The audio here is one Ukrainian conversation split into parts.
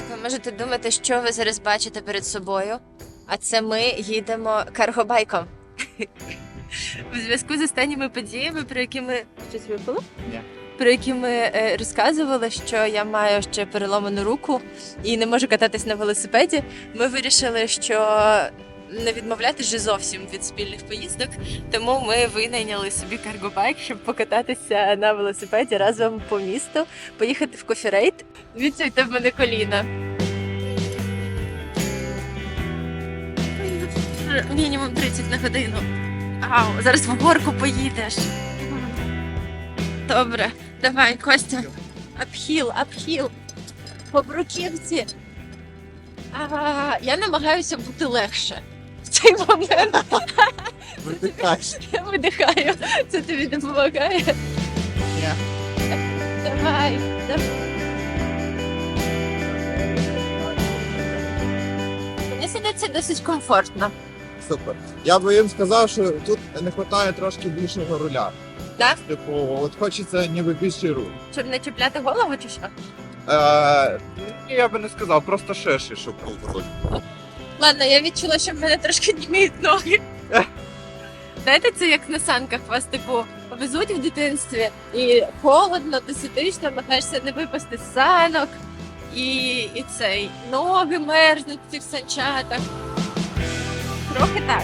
Так, ви можете думати, що ви зараз бачите перед собою. А це ми їдемо каргобайком. У зв'язку з останніми подіями, про які ми щось випало? Ні. Про які ми е, розказували, що я маю ще переломану руку і не можу кататись на велосипеді. Ми вирішили, що не відмовляти ж зовсім від спільних поїздок, тому ми винайняли собі каргобайк, щоб покататися на велосипеді разом по місту, поїхати в кофірейт. Відсуйте в мене коліна. Мінімум 30 на годину. Ау, зараз в горку поїдеш. Добре, давай, Костя. Апхіл, апхіл. По бруківці. А, я намагаюся бути легше. В цей момент Витикаєш. я видихаю. Це тобі допомагає. Ні. Давай, давай. Сидиться досить комфортно. Супер. Я би їм сказав, що тут не вистачає трошки більшого руля. Так? Типу, от хочеться ніби більший руль. Щоб не чіпляти голову чи що? Е, ні, я би не сказав, просто ширший, щоб був руль. Ладно, я відчула, що в мене трошки німіють ноги. Знаєте, це як на санках вас, типу, везуть в дитинстві і холодно, ти сидиш, намагаєшся не випасти з санок, і, і цей ноги мерзнуть в цих санчатах. Трохи так.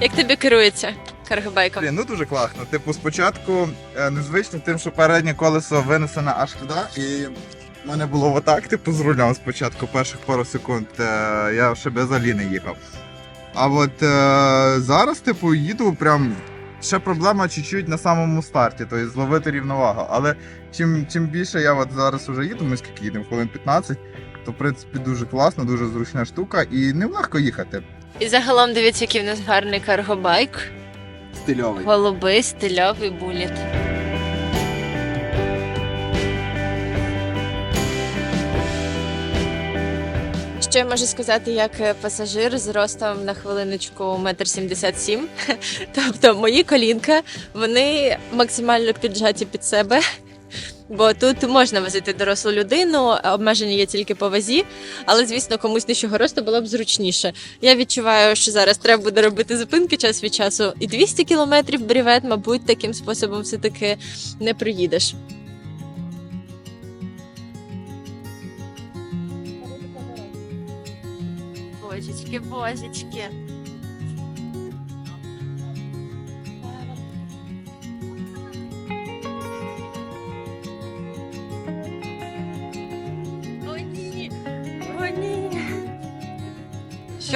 Як тобі керується каргобайком? Блін, ну дуже класно. Типу, спочатку е, незвично тим, що переднє колесо винесено аж туди, і в мене було отак, типу, з рулем спочатку, перших пару секунд. е, я ще без Аліни їхав. А от е, зараз, типу, їду прям. Ще проблема чуть-чуть на самому старті, тобто зловити рівновагу. Але чим, чим більше я от зараз вже їду, ми скільки їдемо, хвилин 15, то в принципі дуже класно, дуже зручна штука і не легко їхати. І загалом дивіться, який в нас гарний каргобайк. Стильовий. Голубий стильовий буліт. Що я можу сказати як е, пасажир з ростом на хвилиночку 1,77 м. Тобто мої колінка вони максимально піджаті під себе. Бо тут можна возити дорослу людину, обмеження є тільки по вазі, але звісно, комусь нижчого росту було б зручніше. Я відчуваю, що зараз треба буде робити зупинки час від часу, і 200 кілометрів брівет, мабуть, таким способом все-таки не проїдеш. Божечки, божечки.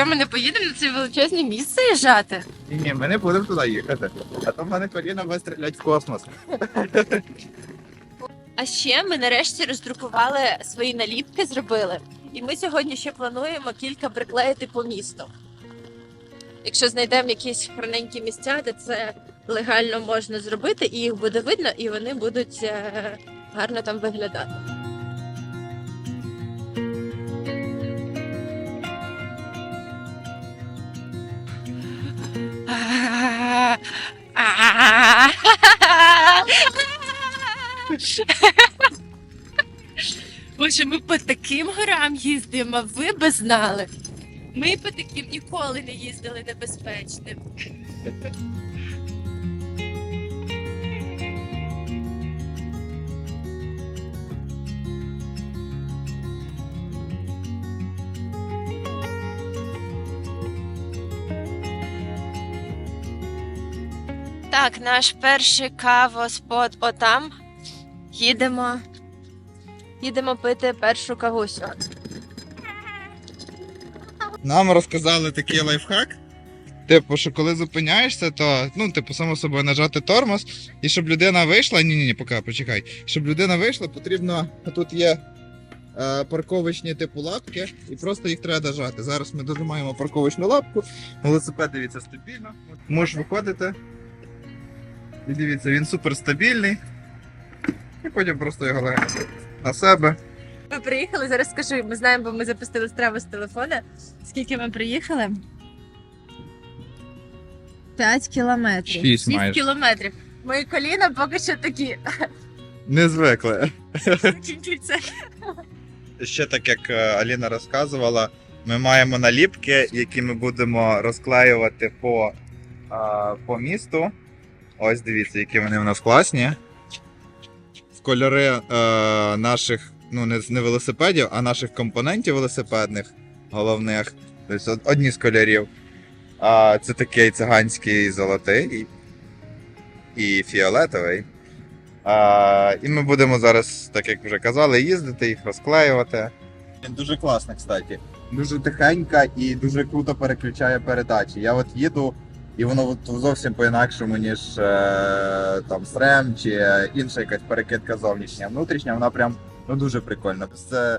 Що ми не поїдемо на це величезне місце їжджати? Ні, ні, ми не будемо туди їхати. А то в мене коліна вистрілять в космос. А ще ми нарешті роздрукували свої наліпки, зробили. І ми сьогодні ще плануємо кілька приклеїти по місту. Якщо знайдемо якісь храненькі місця, де це легально можна зробити, і їх буде видно, і вони будуть е, гарно там виглядати. Боже, ми по таким горам їздимо, ви би знали. Ми по таким ніколи не їздили небезпечним. Так, наш перший кавоспот отам. Їдемо. Їдемо пити першу кавусю. Нам розказали такий лайфхак. Типу, що коли зупиняєшся, то ну, типу, само собою нажати тормоз, і щоб людина вийшла. Ні, ні, ні, поки почекай. Щоб людина вийшла, потрібно тут є е, парковочні типу лапки, і просто їх треба дожати. Зараз ми дожимаємо парковочну лапку, велосипед дивіться стабільно. Можеш виходити. І дивіться, він супер стабільний. І потім просто його легенько на себе. Ми приїхали, зараз скажу, ми знаємо, бо ми запустили страву з телефона. Скільки ми приїхали? 5 кілометрів. Шість 6 майже. кілометрів. Мої коліна поки що такі Не звикли. закінчуються. Ще так як е, Аліна розказувала, ми маємо наліпки, які ми будемо розклеювати по, а, по місту. Ось дивіться, які вони в нас класні. Кольори е, наших, ну не, не велосипедів, а наших компонентів велосипедних головних. Тобто одні з кольорів. А, це такий циганський золотий і фіолетовий. А, і ми будемо зараз, так як вже казали, їздити, їх розклеювати. Дуже класно, кстати. Дуже тихенька і дуже круто переключає передачі. Я от їду, і воно зовсім по-інакшому, ніж е, там SRAM чи інша якась перекидка зовнішня. Внутрішня, вона прям ну, дуже прикольна. Це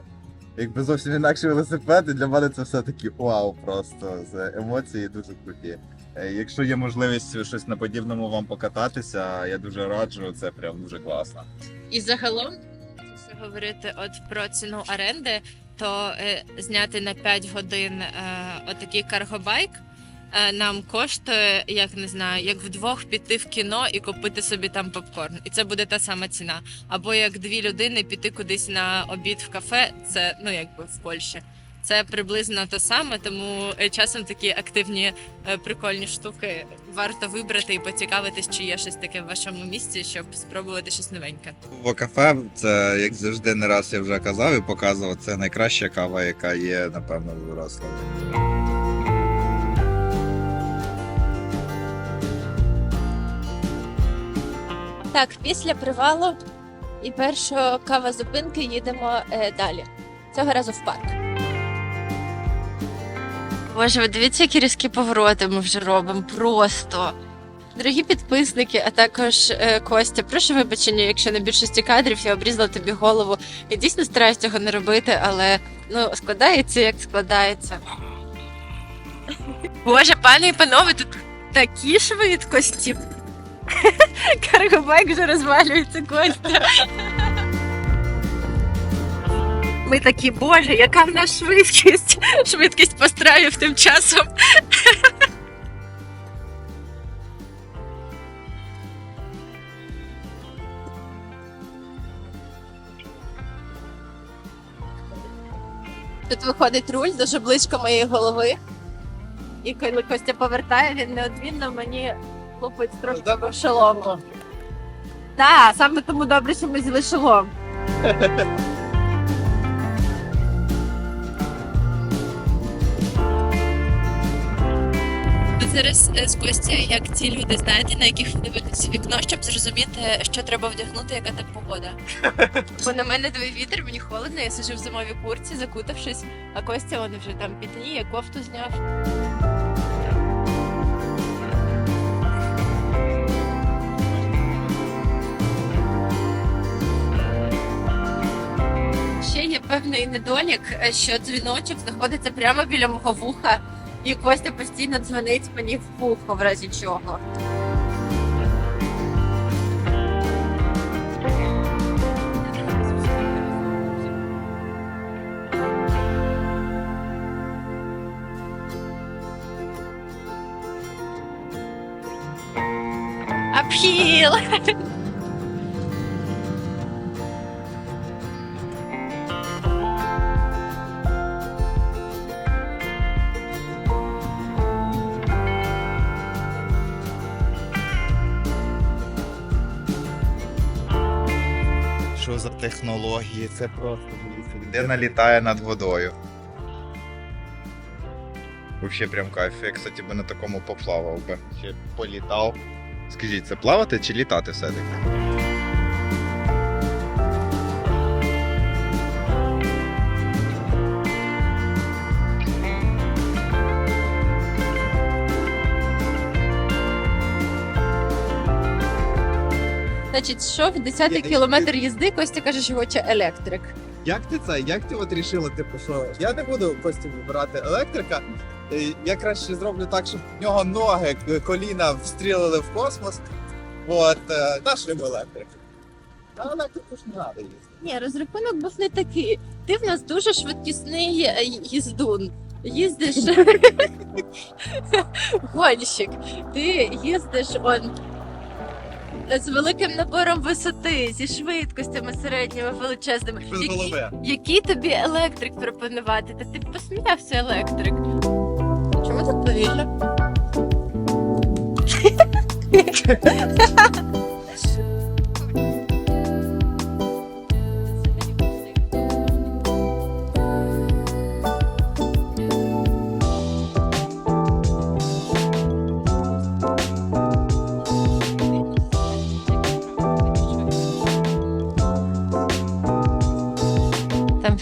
якби зовсім інакший велосипед, і для мене це все таки вау, просто з емоції дуже круті. Е, Якщо є можливість щось на подібному вам покататися, я дуже раджу, це прям дуже класно. І загалом, якщо говорити от про ціну оренди, то е, зняти на 5 годин е, отакий каргобайк е, нам коштує, як не знаю, як вдвох піти в кіно і купити собі там попкорн. І це буде та сама ціна. Або як дві людини піти кудись на обід в кафе, це ну якби в Польщі. Це приблизно те саме, тому е, часом такі активні е, прикольні штуки варто вибрати і поцікавитись, чи є щось таке в вашому місті, щоб спробувати щось новеньке. В кафе це, як завжди, не раз я вже казав і показував, це найкраща кава, яка є, напевно, в Вроцлаві. Так, після привалу і першої кава зупинки їдемо е, далі. Цього разу в парк. Боже, ви дивіться, які різкі повороти ми вже робимо. Просто. Дорогі підписники, а також е, Костя, прошу вибачення, якщо на більшості кадрів я обрізала тобі голову. Я дійсно стараюсь цього не робити, але ну складається як складається. Боже, пане і панове, тут такі швидкості. Каргобайк вже розвалюється Костя. Ми такі, боже, яка в нас швидкість? Швидкість постраюв тим часом. Тут виходить руль дуже близько моєї голови. І коли Костя повертає, він неодмінно мені лупить трошки по шолому. Так, саме тому добре, що ми взяли шолом. Зараз е, з Костя, як ті люди, знаєте, на яких ви дивитесь в вікно, щоб зрозуміти, що треба вдягнути, яка там погода. Бо на мене дує вітер, мені холодно, я сиджу в зимовій курці, закутавшись, а Костя він вже там пітніє, кофту зняв. Певний недолік, е, що дзвіночок знаходиться прямо біля мого вуха, і Костя постійно дзвонить мені в вухо, в разі чого. Апхіл! Технології? Це просто людина літає над водою. Вообще прям кайф. Я, кстати, би на такому поплавав би. Ще політав. Скажіть, це плавати чи літати все-таки? Значить, що в 10 Я- кілометр їзди, Костя каже, що хоче електрик. Як ти це? Як ти от рішила, типу, що я не буду Костю вибирати електрика. е, Я краще зроблю так, щоб в нього ноги, коліна встрілили в космос. От, е, наш любий електрик. А електрику ж не треба їздити. Ні, розрахунок був не такий. Ти в нас дуже швидкісний е, їздун. Їздиш гонщик. Ти їздиш он з великим набором висоти, зі швидкостями середніми величезними. Без голови. який тобі електрик пропонувати? Та ти б посміявся електрик. Чому так повільно?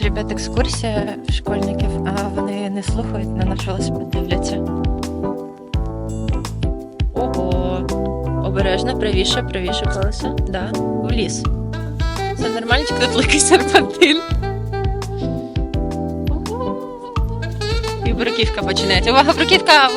ребят екскурсія школьників, а вони не слухають, на наш велосипед дивляться. Ого. Обережно, правіше, правіше колесо. Да, в ліс. Все нормально, тільки тут великий серпантин. І бруківка починається. Увага, бруківка!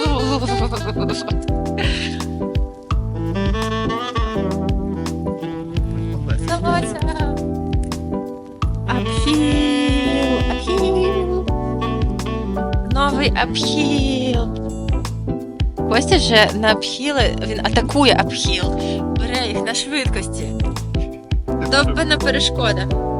Новий апхіл. Костя вже на апхіли, він атакує апхіл, бере їх на швидкості. Довбана перешкода.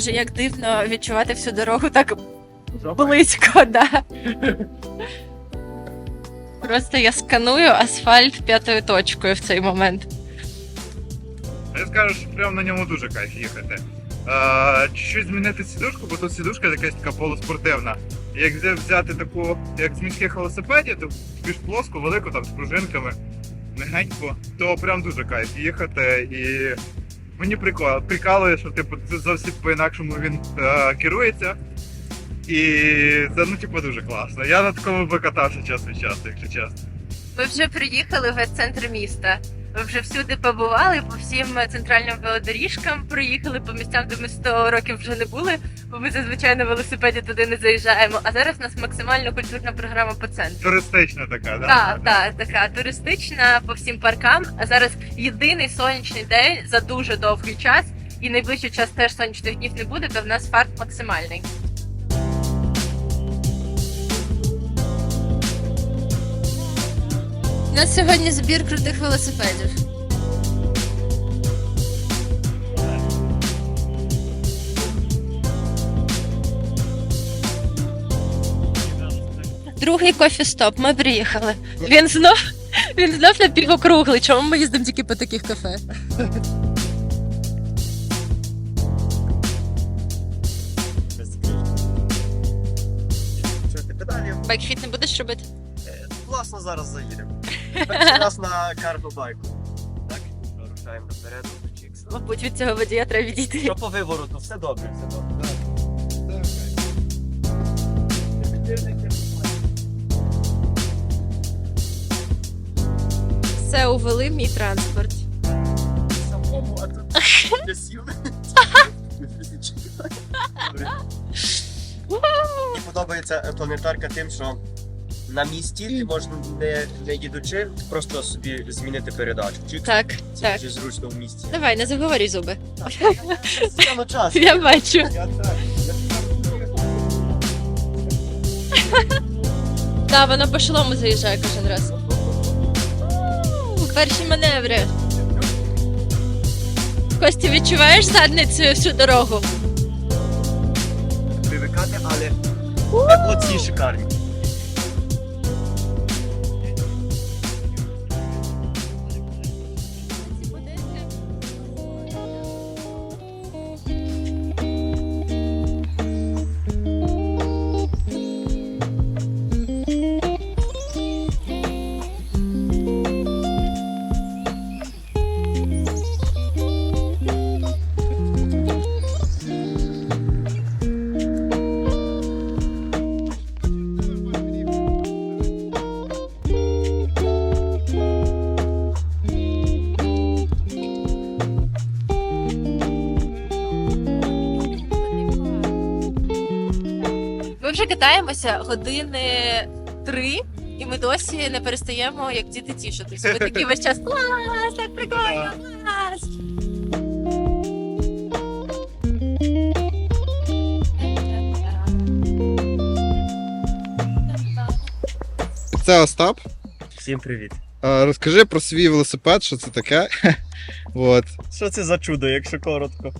Боже, як дивно відчувати всю дорогу так близько, да. Просто я сканую асфальт п'ятою точкою в цей момент. Я скажу, що прямо на ньому дуже кайф їхати. А, чуть змінити сідушку, бо тут сідушка якась така полуспортивна. Як взяти таку, як з міських велосипедів, то більш плоску, велику, там з пружинками, мягеньку, то прям дуже кайф їхати. І мені прикол, прикалує, що типу це зовсім по-інакшому він е, керується. І це ну, типу, дуже класно. Я на такому би катався час від часу, якщо чесно. Ми вже приїхали в центр міста. Ми вже всюди побували, по всім центральним велодоріжкам проїхали по місцям, де ми 100 років вже не були, бо ми зазвичай на велосипеді туди не заїжджаємо. А зараз у нас максимально культурна програма по центру. Туристична така, да? Так, так, така туристична по всім паркам. А зараз єдиний сонячний день за дуже довгий час, і найближчий час теж сонячних днів не буде, то в нас фарт максимальний. У нас сьогодні збір крутих велосипедів. Другий кофі-стоп, ми приїхали. Він знов, він знов напівокруглий. Чому ми їздимо тільки по таких кафе? Байкфіт не будеш робити? Власно, зараз заїдемо. Перший раз на каргобайку. Так, рушаємо наперед. Чікс. Мабуть, від цього водія треба відійти. Що по вивороту? Все добре, все добре. Все увели мій транспорт. Самому, а тут я сів. Мені подобається планетарка тим, що на місці можеш не, не їдучи, просто собі змінити передачу. Чікс. Так, Це так. дуже зручно в місті. Давай, не заговорюй зуби. Саме час. Я бачу. Я так. Так, вона по шолому заїжджає кожен раз. Перші маневри. Костя, відчуваєш задницю всю дорогу? привикати, але емоції шикарні. Катаємося години три, і ми досі не перестаємо як діти тішитись. Ми такі весь час клас, так прикольно, клас. Це Остап. Всім привіт. Розкажи про свій велосипед, що це таке. От. Що це за чудо, якщо коротко?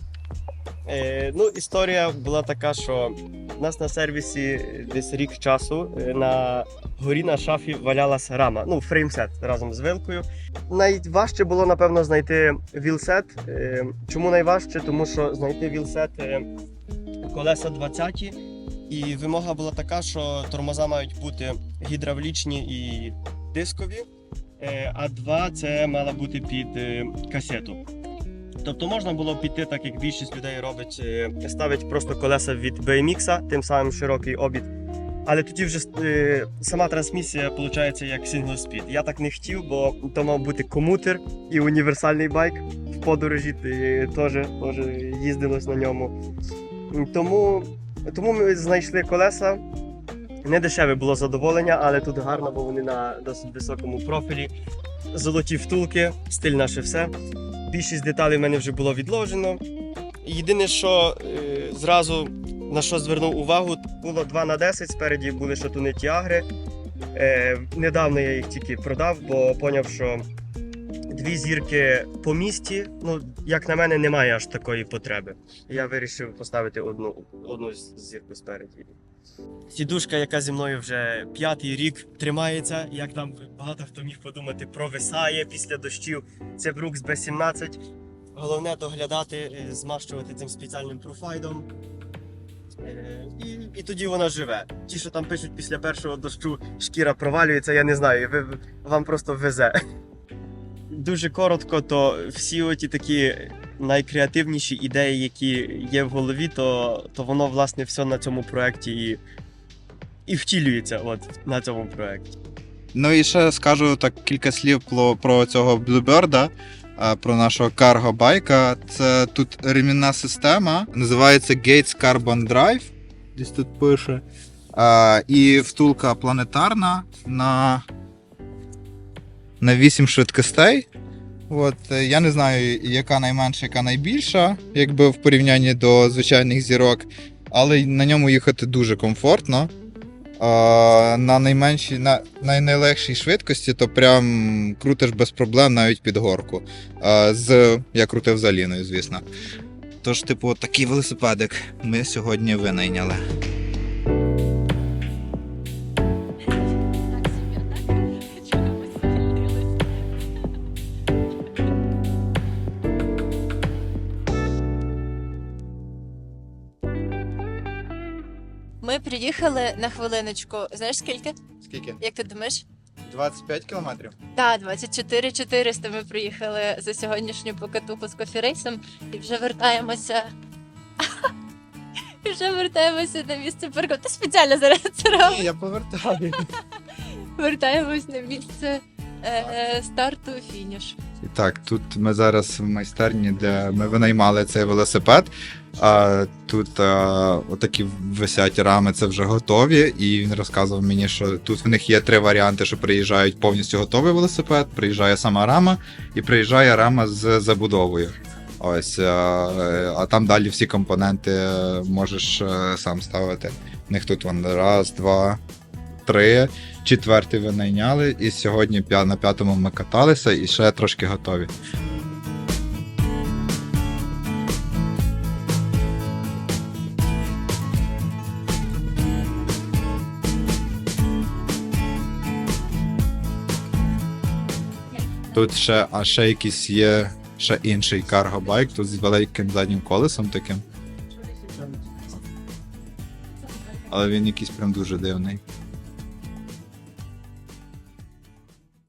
Е, ну, історія була така, що в нас на сервісі десь рік часу е, на горі на шафі валялася рама, ну, фреймсет разом з вилкою. Найважче було, напевно, знайти вілсет. Е, чому найважче? Тому що знайти вілсет е, колеса 20 і вимога була така, що тормоза мають бути гідравлічні і дискові. Е, а два це мала бути під е, касету. Тобто можна було піти, так як більшість людей робить, е, ставить просто колеса від BMX, тим самим широкий обід. Але тоді вже е, сама трансмісія виходить як speed. Я так не хотів, бо то мав бути комутер і універсальний байк в подорожі теж їздилось на ньому. Тому, тому ми знайшли колеса. Не дешеве було задоволення, але тут гарно, бо вони на досить високому профілі. Золоті втулки, стиль наше все. Більшість деталей в мене вже було відложено. Єдине, що е, зразу на що звернув увагу, було 2 на 10 спереді були шатуни тіагри. Е, недавно я їх тільки продав, бо поняв, що дві зірки по місті, ну, як на мене, немає аж такої потреби. Я вирішив поставити одну, одну зірку спереді. Сідушка, яка зі мною вже п'ятий рік тримається, як там багато хто міг подумати, провисає після дощів. Це Brooks B17. Головне доглядати, е, змащувати цим спеціальним профайдом. Е, І, і тоді вона живе. Ті, що там пишуть після першого дощу, шкіра провалюється, я не знаю, ви, вам просто везе. Дуже коротко, то всі оті такі найкреативніші ідеї, які є в голові, то, то воно власне все на цьому проєкті і, і втілюється от, на цьому проєкті. Ну і ще скажу так кілька слів про, про цього Bluebird, про нашого карго байка. Це тут ремінна система, називається Gates Carbon Drive. Десь тут пише. А, і втулка планетарна на, на 8 швидкостей. От, е, я не знаю, яка найменша, яка найбільша, якби в порівнянні до звичайних зірок, але на ньому їхати дуже комфортно. А, на найменшій, на, на найлегшій швидкості, то прям крутиш без проблем навіть під горку. А, з, я крутив з Аліною, звісно. Тож, типу, такий велосипедик ми сьогодні винайняли. Ми приїхали на хвилиночку. Знаєш скільки? Скільки? Як ти думаєш? 25 кілометрів. Так, 24 400 ми приїхали за сьогоднішню покатуху з кофірейсом і вже вертаємося. І вже вертаємося на місце парку. Ти спеціально зараз це робиш. я повертаю. Вертаємось на місце е, старту фініш. І так, тут ми зараз в майстерні, де ми винаймали цей велосипед. А тут а, отакі висять рами, це вже готові. І він розказував мені, що тут в них є три варіанти, що приїжджають повністю готовий велосипед, приїжджає сама рама і приїжджає рама з забудовою. Ось, а, а там далі всі компоненти можеш е, сам ставити. У них тут вон раз, два, три. Четвертий ви найняли, і сьогодні на п'ятому ми каталися і ще трошки готові. Тут ще, а ще якийсь є ще інший карго-байк, тут з великим заднім колесом таким. Але він якийсь прям дуже дивний.